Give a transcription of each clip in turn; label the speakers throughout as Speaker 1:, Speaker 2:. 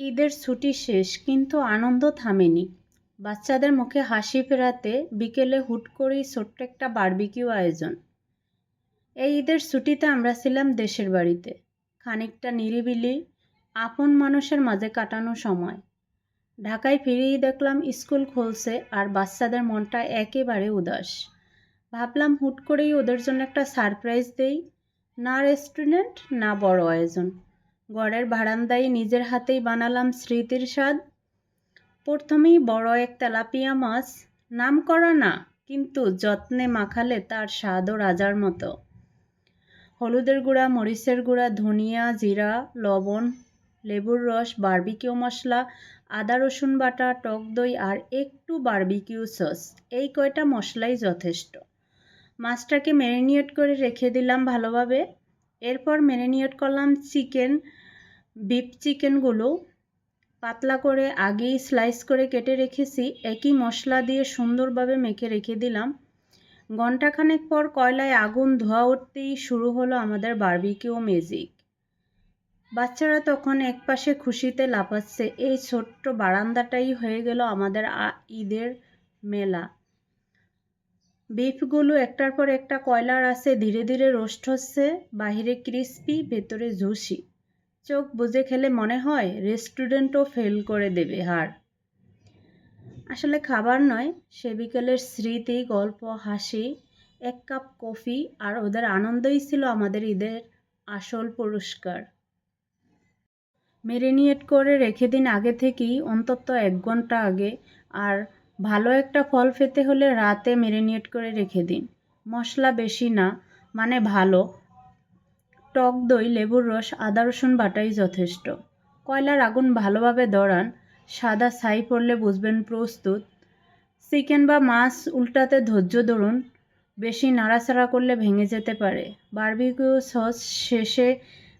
Speaker 1: ঈদের ছুটি শেষ, কিন্তু আনন্দ থামেনি। বাচ্চাদের মুখে হাসি ফেরাতে বিকেলে হুট করেই ছোট্ট একটা বারবিকিউ আয়োজন। এই ঈদের ছুটিতে আমরা ছিলাম দেশের বাড়িতে। খানিকটা নিরিবিলি, আপন মানুষের মাঝে কাটানো সময়। ঢাকায় ফিরেই দেখলাম স্কুল খুলছে আর বাচ্চাদের মনটা একেবারে উদাস। ভাবলাম হুট করেই ওদের জন্য একটা সারপ্রাইজ দেই। না রেস্টুরেন্ট, না বড় আয়োজন। ঘরের বারান্দায় নিজের হাতেই বানালাম স্মৃতির স্বাদ। প্রথমেই বড় এক তেলাপিয়া মাছ, নাম করা না, কিন্তু যত্নে মাখালে তার স্বাদও রাজার মতো। হলুদের গুঁড়া, মরিচের গুঁড়া, ধনিয়া, জিরা, লবণ, লেবুর রস, বার্বিকিউ মশলা, আদা, রসুন বাটা, টক দই আর একটু বার্বিকিউ সস, এই কয়টা মশলাই যথেষ্ট। মাছটাকে ম্যারিনেট করে রেখে দিলাম ভালোভাবে। এরপর ম্যারিনেট করলাম চিকেন বিফ চিকেনগুলো পাতলা করে আগেই স্লাইস করে কেটে রেখেছি, একই মশলা দিয়ে সুন্দরভাবে মেখে রেখে দিলাম। ঘণ্টাখানেক পর কয়লায় আগুন ধোয়া উঠতেই শুরু হলো আমাদের বারবিকিউ ম্যাজিক বাচ্চারা তখন একপাশে খুশিতে লাফাচ্ছে, এই ছোট্ট বারান্দাটাই হয়ে গেল আমাদের ঈদের মেলা। বিফগুলো একটার পর একটা কয়লার আছে, ধীরে ধীরে রোস্ট হচ্ছে, বাহিরে ক্রিস্পি ভেতরে জুসি চোখ বুঝে খেলে মনে হয় রেস্টুরেন্টও ফেল করে দেবে হার। আসলে খাবার নয়, সে বিকেলের স্মৃতি, গল্প, হাসি, এক কাপ কফি আর ওদের আনন্দই ছিল আমাদের ঈদের আসল পুরস্কার। মেরিনিয়েট করে রেখে দিন আগে থেকেই, অন্তত এক ঘণ্টা আগে, আর ভালো একটা ফল পেতে হলে রাতে মেরিনিয়েট করে রেখে দিন। মশলা বেশি না মানে ভালো। টক দই, লেবুর রস, আদা, রসুন বাটাই যথেষ্ট। কয়লার আগুন ভালোভাবে দড়ান সাদা ছাই পড়লে বুঝবেন প্রস্তুত। চিকেন বা মাছ উল্টাতে ধৈর্য ধরুন, বেশি নাড়াচাড়া করলে ভেঙে যেতে পারে। বার্বিকিউ সস শেষে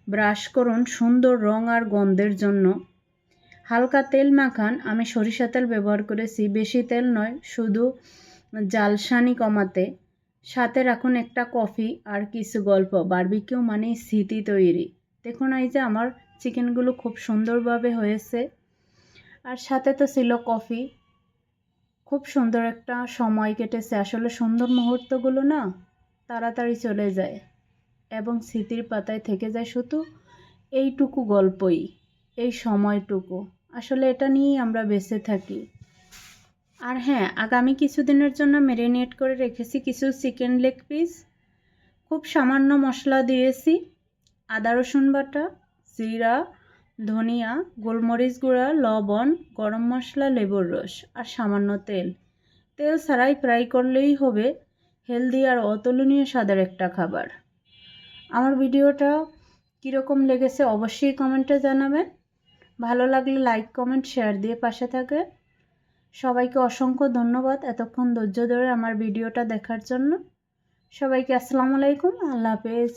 Speaker 1: ব্রাশ করুন সুন্দর রং আর গন্ধের জন্য। হালকা তেল মাখান, আমি সরিষা তেল ব্যবহার করেছি, বেশি তেল নয়, শুধু জালসানি কমাতে। সাথে রাখুন একটা কফি আর কিছু গল্প। বারবিকিউ মানে স্মৃতি তৈরি। দেখুন এই যে আমার চিকেনগুলো খুব সুন্দরভাবে হয়েছে। আর সাথে তো ছিল কফি। খুব সুন্দর একটা সময় কেটেছে। আসলে সুন্দর মুহূর্তগুলো না তাড়াতাড়ি চলে যায় এবং স্মৃতির পাতায় থেকে যায় শুধু এইটুকু গল্পই, এই সময়টুকু। আসলে এটা নিয়েই আমরা বেঁচে থাকি। আর হ্যাঁ আগামী কিছুদিনের জন্য ম্যারিনেট করে রেখেছি কিছু চিকেন লেগ পিস খুব সামান্য মশলা দিয়েছি। আদা, রসুন বাটা, জিরা, ধনিয়া, গোলমরিচ গুঁড়া, লবণ, গরম মশলা, লেবুর রস আর সামান্য তেল। তেল ছাড়াই ফ্রাই করলেই হবে। হেলদি আর অতুলনীয় স্বাদের একটা খাবার। আমার ভিডিওটা কীরকম লেগেছে অবশ্যই কমেন্টে জানাবেন। ভালো লাগলে লাইক কমেন্ট শেয়ার দিয়ে পাশে থাকে সবাইকে অসংখ্য ধন্যবাদ এতক্ষণ ধৈর্য ধরে আমার ভিডিওটা দেখার জন্য। সবাইকে আসসালামু আলাইকুম, আল্লাহ হাফেজ।